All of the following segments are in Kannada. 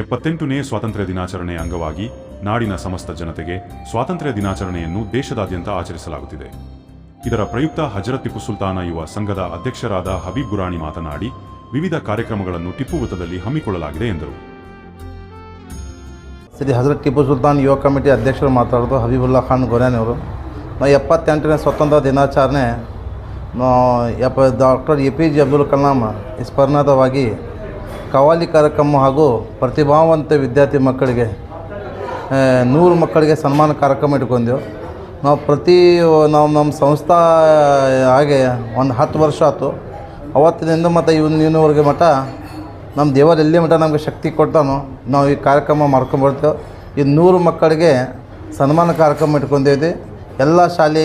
ಎಪ್ಪತ್ತೆಂಟನೇ ಸ್ವಾತಂತ್ರ್ಯ ದಿನಾಚರಣೆ ಅಂಗವಾಗಿ ನಾಡಿನ ಸಮಸ್ತ ಜನತೆಗೆ ಸ್ವಾತಂತ್ರ್ಯ ದಿನಾಚರಣೆಯನ್ನು ದೇಶದಾದ್ಯಂತ ಆಚರಿಸಲಾಗುತ್ತಿದೆ. ಇದರ ಪ್ರಯುಕ್ತ ಹಜರತ್ ಟಿಪ್ಪು ಸುಲ್ತಾನ ಯುವ ಸಂಘದ ಅಧ್ಯಕ್ಷರಾದ ಹಬೀಬ್ ಗುರಾಣಿ ಮಾತನಾಡಿ, ವಿವಿಧ ಕಾರ್ಯಕ್ರಮಗಳನ್ನು ಟಿಪ್ಪು ವೃತ್ತದಲ್ಲಿ ಹಮ್ಮಿಕೊಳ್ಳಲಾಗಿದೆ ಎಂದರು. ಶ್ರೀ ಹಜರತ್ ಟಿಪ್ಪು ಸುಲ್ತಾನ್ ಯುವ ಕಮಿಟಿ ಅಧ್ಯಕ್ಷರು ಮಾತಾಡೋದು ಹಬೀಬುಲ್ಲಾ ಖಾನ್ ಗೊರಾನಿ ಅವರು ಎಪ್ಪತ್ತೆಂಟನೇ ಸ್ವತಂತ್ರ ದಿನಾಚರಣೆ doctor A P J Abdul Kalam ಸ್ಮರಣಾರ್ಥವಾಗಿ qawwali ಕಾರ್ಯಕ್ರಮ ಹಾಗೂ ಪ್ರತಿಭಾವಂತ ವಿದ್ಯಾರ್ಥಿ ಮಕ್ಕಳಿಗೆ ನೂರು ಮಕ್ಕಳಿಗೆ ಸನ್ಮಾನ ಕಾರ್ಯಕ್ರಮ ಇಟ್ಕೊಂಡೆವು. ನಾವು ಪ್ರತಿ, ನಾವು ನಮ್ಮ ಸಂಸ್ಥಾ, ಹಾಗೆ ಒಂದು ಹತ್ತು ವರ್ಷ ಆಯ್ತು. ಅವತ್ತಿನಿಂದ ಮತ್ತು ಇವನ್ ಇನ್ನೂವರೆಗೆ ಮಠ, ನಮ್ಮ ದೇವರು ಎಲ್ಲಿ ಮಠ ನಮಗೆ ಶಕ್ತಿ ಕೊಡ್ತಾನೋ, ನಾವು ಈ ಕಾರ್ಯಕ್ರಮ ಮಾಡ್ಕೊಂಬರ್ತೇವೆ ಈ ನೂರು ಮಕ್ಕಳಿಗೆ ಸನ್ಮಾನ ಕಾರ್ಯಕ್ರಮ ಇಟ್ಕೊಂಡಿದ್ವಿ ಎಲ್ಲ ಶಾಲೆ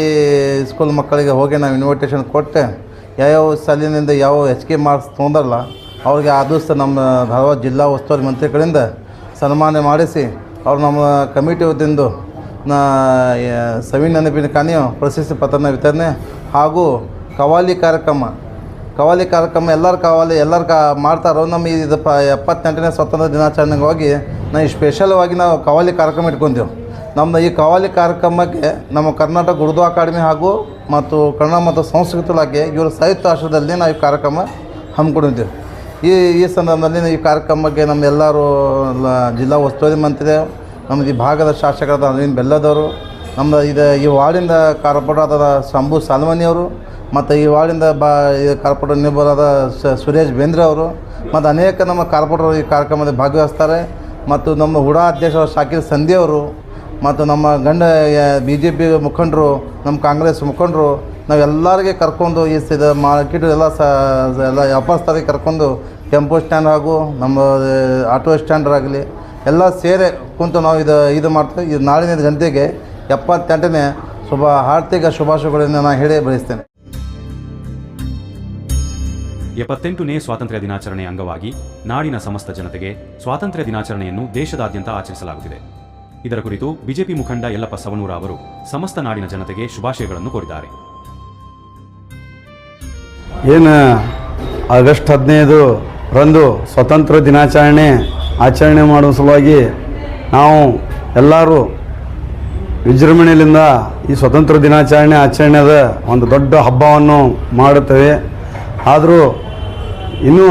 ಸ್ಕೂಲ್ ಮಕ್ಕಳಿಗೆ ಹೋಗಿ ನಾವು ಇನ್ವಿಟೇಷನ್ ಕೊಟ್ಟೆ. ಯಾವ್ಯಾವ ಶಾಲಿನಿಂದ ಯಾವ ಎಚ್ ಮಾರ್ಕ್ಸ್ ತೊಗೊಂಡರಲ್ಲ ಅವ್ರಿಗೆ ಆದಷ್ಟು ನಮ್ಮ ಧಾರವಾಡ ಜಿಲ್ಲಾ ಉಸ್ತುವಾರಿ ಮಂತ್ರಿ ಸನ್ಮಾನ ಮಾಡಿಸಿ ಅವ್ರು ನಮ್ಮ ಕಮಿಟಿ ವತಿಯಿಂದ ನಾ ಸವಿ ನೆನಪಿನ ಕಾಣಿಯು ಪ್ರಶಸ್ತಿ ಪತ್ರನ ವಿತರಣೆ ಹಾಗೂ ಕವಾಲಿ ಕಾರ್ಯಕ್ರಮ ಕವಾಲಿ ಕಾರ್ಯಕ್ರಮ ಎಲ್ಲರ ಕವಾಲಿ, ಎಲ್ಲರೂ ಕಾ ಮಾಡ್ತಾರೋ ನಮ್ಮ ಇದು ಪ ಎಪ್ಪತ್ತೆಂಟನೇ ಸ್ವತಂತ್ರ ದಿನಾಚರಣೆಗೆ ಹೋಗಿ ನಾವು ಸ್ಪೆಷಲ್ವಾಗಿ ನಾವು ಕವಾಲಿ ಕಾರ್ಯಕ್ರಮ ಇಟ್ಕೊಂತೇವೆ ನಮ್ಮ ಈ ಕವಾಲಿ ಕಾರ್ಯಕ್ರಮಕ್ಕೆ ನಮ್ಮ ಕರ್ನಾಟಕ ಉರ್ದು ಅಕಾಡೆಮಿ ಹಾಗೂ ಮತ್ತು ಕನ್ನಡ ಮತ್ತು ಸಂಸ್ಕೃತಿ ಇಲಾಖೆ ಇವರ ಸಾಹಿತ್ಯ ಆಶ್ರಯದಲ್ಲಿ ನಾವು ಈ ಕಾರ್ಯಕ್ರಮ ಹಮ್ಮಿಕೊಂಡಿದ್ದೇವೆ. ಈ ಈ ಸಂದರ್ಭದಲ್ಲಿ ಈ ಕಾರ್ಯಕ್ರಮಕ್ಕೆ ನಮ್ಮೆಲ್ಲರೂ ಜಿಲ್ಲಾ ಉಸ್ತುವಾರಿ ಮಂತ್ರಿ ನಮ್ಮದು ಈ ಭಾಗದ ಶಾಸಕರಾದ ಅರವಿಂದ್ ಬೆಲ್ಲದವರು, ನಮ್ಮ ಇದು, ಈ ವಾರ್ಡಿಂದ ಆದ ಶಂಭು ಸಾಲ್ಮನಿಯವರು ಮತ್ತು ಈ ವಾರ್ಡಿಂದ ಬಾ, ಈ ಕಾರ್ಪೊರೇಟರ್ ನಿರ್ಬೋರಾದ ಸುರೇಶ್ ಬೇಂದ್ರೆ ಅವರು, ಮತ್ತು ಅನೇಕ ನಮ್ಮ ಕಾರ್ಪೊರೇಟರ್ ಈ ಕಾರ್ಯಕ್ರಮದಲ್ಲಿ ಭಾಗವಹಿಸ್ತಾರೆ. ಮತ್ತು ನಮ್ಮ ಹುಡಾ ಅಧ್ಯಕ್ಷರು ಶಾಕಿರ್ ಸಂಧಿ ಅವರು ಮತ್ತು ನಮ್ಮ ಗಂಡ ಬಿ ಜೆ ಪಿ ಮುಖಂಡರು, ನಮ್ಮ ಕಾಂಗ್ರೆಸ್ ಮುಖಂಡರು, ನಾವೆಲ್ಲರಿಗೆ ಕರ್ಕೊಂಡು ಈ ಸಿದ ಮಾರ್ಕೆಟ್ ಎಲ್ಲ ಸ ಎಲ್ಲ ವ್ಯಾಪಾರಸ್ಥರಿಗೆ ಕರ್ಕೊಂಡು ಟೆಂಪೋ ಸ್ಟ್ಯಾಂಡ್ ಹಾಗೂ ನಮ್ಮ ಆಟೋ ಸ್ಟ್ಯಾಂಡರ್ ಆಗಲಿ, ಎಲ್ಲ ಸೇರೆ ಕುಂತು ನಾವು ಇದು ಇದು ಮಾಡ್ತೀವಿ ಇದು ನಾಳಿನ ಗಂಟೆಗೆ ಎಪ್ಪತ್ತೆಂಟನೇ ಶುಭ ಆರ್ಥಿಕ ಶುಭಾಶಯಗಳನ್ನು ನಾನು ಹೇಳಿ ಬಯಸ್ತೇನೆ. ಎಪ್ಪತ್ತೆಂಟನೇ ಸ್ವಾತಂತ್ರ್ಯ ದಿನಾಚರಣೆ ಅಂಗವಾಗಿ ನಾಡಿನ ಸಮಸ್ತ ಜನತೆಗೆ ಸ್ವಾತಂತ್ರ್ಯ ದಿನಾಚರಣೆಯನ್ನು ದೇಶದಾದ್ಯಂತ ಆಚರಿಸಲಾಗುತ್ತಿದೆ. ಇದರ ಕುರಿತು ಬಿಜೆಪಿ ಮುಖಂಡ ಯಲ್ಲಪ್ಪ ಸವಣೂರ ಅವರು ಸಮಸ್ತ ನಾಡಿನ ಜನತೆಗೆ ಶುಭಾಶಯಗಳನ್ನು ಕೋರಿದ್ದಾರೆ. ಏನು ಆಗಸ್ಟ್ ಹದಿನೈದು ರಂದು ಸ್ವತಂತ್ರ ದಿನಾಚರಣೆ ಆಚರಣೆ ಮಾಡುವ ಸಲುವಾಗಿ ನಾವು ಎಲ್ಲರೂ ವಿಜೃಂಭಣೆಯಿಂದ ಈ ಸ್ವತಂತ್ರ ದಿನಾಚರಣೆ ಆಚರಣೆದ ಒಂದು ದೊಡ್ಡ ಹಬ್ಬವನ್ನು ಮಾಡುತ್ತೇವೆ. ಆದರೂ ಇನ್ನೂ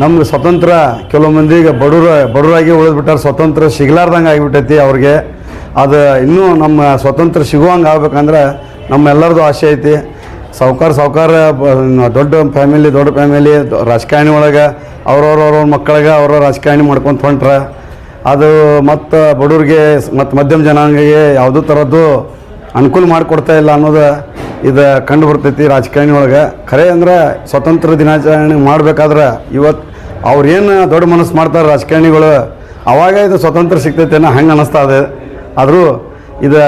ನಮ್ಗೆ ಸ್ವತಂತ್ರ ಕೆಲವು ಮಂದಿಗೆ ಬಡವ್ರ, ಬಡವರಾಗಿ ಉಳಿದ್ಬಿಟ್ಟಾರೆ, ಸ್ವತಂತ್ರ ಸಿಗ್ಲಾರ್ದಂಗೆ ಆಗಿಬಿಟ್ಟೈತಿ ಅವ್ರಿಗೆ. ಅದು ಇನ್ನೂ ನಮ್ಮ ಸ್ವತಂತ್ರ ಸಿಗುವಂಗೆ ಆಗ್ಬೇಕಂದ್ರೆ ನಮ್ಮೆಲ್ಲರದು ಆಸೆ ಐತಿ. ಸಾವುಕಾರ ಸಾವುಕಾರ ದೊಡ್ಡ ಫ್ಯಾಮಿಲಿ ದೊಡ್ಡ ಫ್ಯಾಮಿಲಿ, ರಾಜಕಾರಣಿ ಒಳಗೆ ಅವ್ರವ್ರವ್ರ ಮಕ್ಕಳಿಗೆ ಅವ್ರ ರಾಜಕಾರಣಿ ಮಾಡ್ಕೊಂತ ಹೊಂಟ್ರೆ. ಅದು ಮತ್ತು ಬಡವ್ರಿಗೆ, ಮತ್ತು ಮಧ್ಯಮ ಜನಾಂಗಿಗೆ ಯಾವುದೂ ಥರದ್ದು ಅನುಕೂಲ ಮಾಡಿಕೊಡ್ತಾ ಇಲ್ಲ ಅನ್ನೋದು ಇದು ಕಂಡು ಬರ್ತೈತಿ ರಾಜಕಾರಣಿ ಒಳಗೆ. ಖರೆ ಅಂದ್ರೆ ಸ್ವತಂತ್ರ ದಿನಾಚರಣೆ ಮಾಡಬೇಕಾದ್ರೆ ಇವತ್ತು ಅವ್ರೇನು ದೊಡ್ಡ ಮನಸ್ಸು ಮಾಡ್ತಾರೆ ರಾಜಕಾರಣಿಗಳು, ಅವಾಗ ಇದು ಸ್ವತಂತ್ರ ಸಿಗ್ತೈತೆ ಅನ್ನೋ ಹಂಗೆ ಅನ್ನಿಸ್ತಾ ಇದೆ. ಆದರೂ ಇದು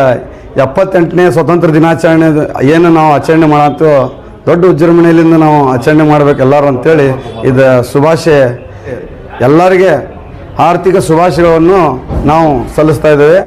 ಎಪ್ಪತ್ತೆಂಟನೇ ಸ್ವತಂತ್ರ ದಿನಾಚರಣೆ ಏನು ನಾವು ಆಚರಣೆ ಮಾಡತ್ತೋ ದೊಡ್ಡ ವಿಜೃಂಭಣೆಯಿಂದ ನಾವು ಆಚರಣೆ ಮಾಡ್ಬೇಕು ಎಲ್ಲರೂ ಅಂತೇಳಿ ಇದು ಶುಭಾಶಯ ಎಲ್ಲರಿಗೆ ಆರ್ಥಿಕ ಶುಭಾಶಯಗಳನ್ನು ನಾವು ಸಲ್ಲಿಸ್ತಾ ಇದ್ದೇವೆ.